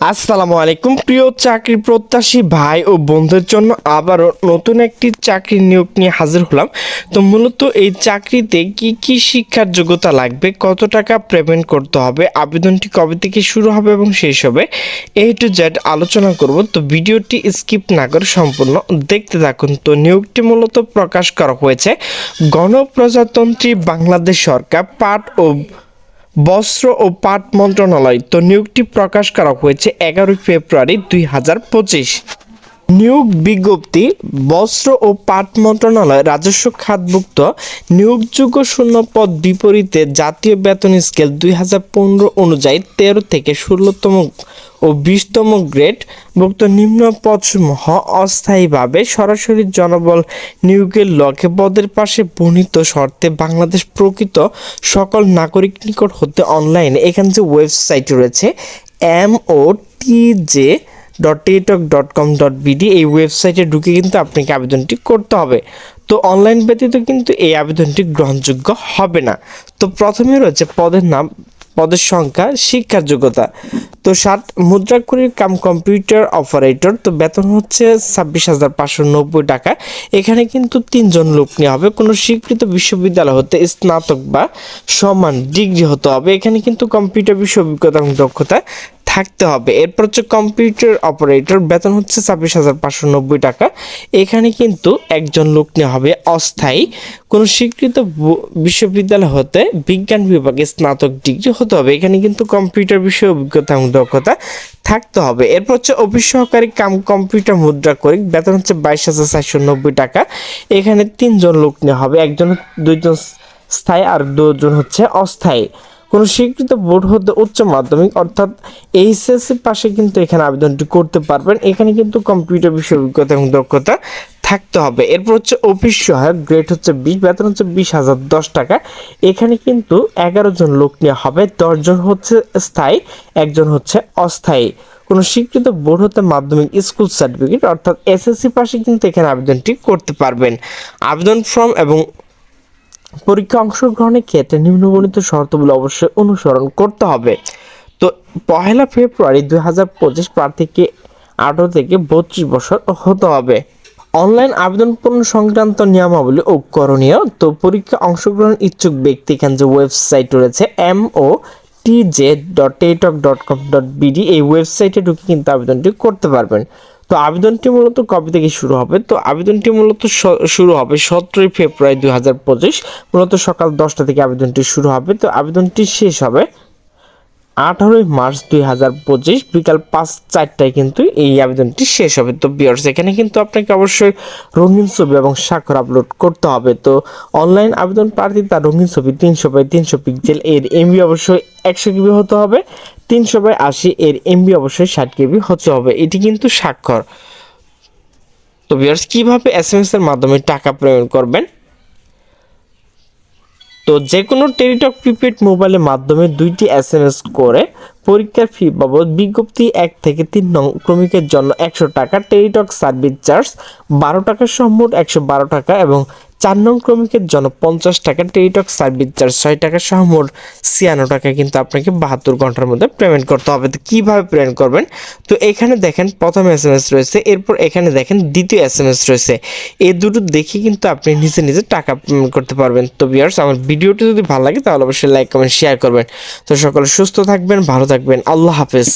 আসসালামু আলাইকুম, প্রিয় চাকরি প্রত্যাশী ভাই ও বন্ধুদের জন্য আবারও নতুন একটি চাকরি নিয়োগ নিয়ে হাজির হলাম। তো মূলত এই চাকরিতে কি কি শিক্ষার যোগ্যতা লাগবে, কত টাকা পেমেন্ট করতে হবে, আবেদনটি কবে থেকে শুরু হবে এবং শেষ হবে এই টু জেড আলোচনা করব। তো ভিডিওটি স্কিপ না করে সম্পূর্ণ দেখতে থাকুন। তো নিয়োগটি মূলত প্রকাশ করা হয়েছে গণপ্রজাতন্ত্রী বাংলাদেশ সরকার, পাট ও বস্ত্র ও পাট মন্ত্রণালয় তো নিয়োগটি প্রকাশ করা হয়েছে এগারোই ফেব্রুয়ারি দুই হাজার পঁচিশ। নিয়োগ বিজ্ঞপ্তি, বস্ত্র ও পাট মন্ত্রণালয় রাজস্ব খাতভুক্ত, নিয়োগযোগ্য শূন্য পদ বিপরীতে জাতীয় বেতন স্কেল দুই হাজার পনেরো অনুযায়ী তেরো থেকে ষোলোতম ও বিশতম গ্রেড ভুক্ত নিম্ন পদসমূহ অস্থায়ীভাবে সরাসরি জনবল নিয়োগের লক্ষ্যে পদের পাশে বর্ণিত শর্তে বাংলাদেশ প্রকৃত সকল নাগরিক নিকট হতে অনলাইনে এখানে যে ওয়েবসাইট রয়েছে M O T J dot টেটক dot com dot BD এই ওয়েবসাইটে ঢুকে কিন্তু আপনাকে আবেদনটি করতে হবে। তো অনলাইন ব্যতীত কিন্তু এই আবেদনটি গ্রহণযোগ্য হবে না। তো প্রথমে রয়েছে পদের নাম, পদের সংখ্যা, শিক্ষার যোগ্যতা। তো ষাট মুদ্রাক্ষরিক কাম কম্পিউটার অপারেটর। তো বেতন হচ্ছে ছাব্বিশ হাজার পাঁচশো নব্বই টাকা। এখানে কিন্তু তিনজন লোক নেওয়া হবে। কোনো স্বীকৃত বিশ্ববিদ্যালয় হতে স্নাতক বা সমান ডিগ্রি হতে হবে। এখানে কিন্তু কম্পিউটার বিষয় অভিজ্ঞতা এবং দক্ষতা থাকতে হবে। এরপর হচ্ছে কম্পিউটার অপারেটর বেতন হচ্ছে ছাব্বিশ হাজার পাঁচশো নব্বই টাকা। এখানে কিন্তু একজন লোক নেওয়া হবে অস্থায়ী। কোনো স্বীকৃত বিশ্ববিদ্যালয় হতে বিজ্ঞান বিভাগে স্নাতক ডিগ্রি হতে হবে। এখানে কিন্তু কম্পিউটার বিষয়ে অভিজ্ঞতা এবং দক্ষতা থাকতে হবে। এরপর হচ্ছে অফিস সহকারী কাম কম্পিউটার মুদ্রা করি বেতন হচ্ছে বাইশ হাজার চারশো নব্বই টাকা। এখানে তিনজন লোক নেওয়া হবে। একজন দুইজন স্থায়ী আর দুজন হচ্ছে অস্থায়ী। কোনো স্বীকৃত বোর্ড হতে উচ্চ মাধ্যমিক, অর্থাৎ এইচএসসি পাশে কিন্তু এখানে আবেদনটি করতে পারবেন। এখানে কিন্তু কম্পিউটার বিষয় অভিজ্ঞতা এবং দক্ষতা থাকতে হবে। এরপর হচ্ছে অফিস সহায়ক, গ্রেড হচ্ছে বিশ, বেতন হচ্ছে বিশ হাজার দশ টাকা। এখানে কিন্তু এগারো জন লোক নেওয়া হবে দশজন হচ্ছে স্থায়ী, একজন হচ্ছে অস্থায়ী। কোনো স্বীকৃত বোর্ড হতে মাধ্যমিক, স্কুল সার্টিফিকেট, অর্থাৎ এসএসসি পাশে কিন্তু এখানে আবেদনটি করতে পারবেন। আবেদন ফর্ম এবং পরীক্ষা অংশগ্রহণের ক্ষেত্রে নিম্নবর্ণিত শর্তগুলো অবশ্যই অনুসরণ করতে হবে। তো পহেলা ফেব্রুয়ারি দুই হাজার পঁচিশ প্রার্থীকে আঠারো থেকে বত্রিশ বছর হতে হবে। অনলাইন আবেদন পূরণ সংক্রান্ত নিয়মাবলী ও করণীয়, তো পরীক্ষা অংশগ্রহণ ইচ্ছুক ব্যক্তি এখানে যে ওয়েবসাইট রয়েছে M O TJ dot টেটক dot com dot BD এই ওয়েবসাইটে ঢুকে কিন্তু আবেদনটি করতে পারবেন। তো আবেদনটি মূলত কবে থেকে শুরু হবে? তো আবেদনটি মূলত শুরু হবে সতেরোই ফেব্রুয়ারি দুই হাজার পঁচিশ। মূলত সকাল দশটা থেকে আবেদনটি শুরু হবে। তো আবেদনটি শেষ হবে আঠারোই মার্চ দুই হাজার পঁচিশ বিকাল পাঁচ চারটায় কিন্তু এই আবেদনটি শেষ হবে। তো বিয়ার্স এখানে কিন্তু আপনাকে অবশ্যই রঙিন ছবি এবং স্বাক্ষর আপলোড করতে হবে। তো অনলাইন আবেদন প্রার্থী তার রঙিন ছবি তিনশো বাই তিনশো পিক্সেল এর এমবি অবশ্যই একশো কেবি হতে হবে, তিনশো বাই আশি এর এমবি অবশ্যই ষাট কেবি হতে হবে। এটি কিন্তু স্বাক্ষর। তো বিয়ার্স কীভাবে এস এম এস এর মাধ্যমে টাকা প্রেরণ করবেন? তো যে কোনো টেলিটক প্রিপেড মোবাইলের মাধ্যমে দুইটি এস এম এস করে পরীক্ষার ফি বাবদ বিজ্ঞপ্তি এক থেকে তিন নং ক্রমিকের জন্য একশো টাকা, টেলিটক সার্ভিস চার্জ বারো টাকা সম্মোট একশো বারো টাকা এবং চার নং ক্রমিকের জন্য পঞ্চাশ টাকা টেলিটক সার্ভিস চার্জ, ছয় টাকা সহ মোট ছিয়ান্ন টাকা কিন্তু আপনাকে বাহাত্তর ঘণ্টার মধ্যে পেমেন্ট করতে হবে। তো কীভাবে পেমেন্ট করবেন? তো এখানে দেখেন প্রথম এস এম এস রয়েছে, এরপর এখানে দেখেন দ্বিতীয় এস এম এস রয়েছে। এই দুটো দেখে কিন্তু আপনি নিজে নিজে টাকা পেমেন্ট করতে পারবেন। তো বিয়ার্স আমার ভিডিওটি যদি ভালো লাগে তাহলে অবশ্যই লাইক কমেন্ট শেয়ার করবেন। তো সকলে সুস্থ থাকবেন, ভালো থাকবেন। আল্লাহ হাফেজ।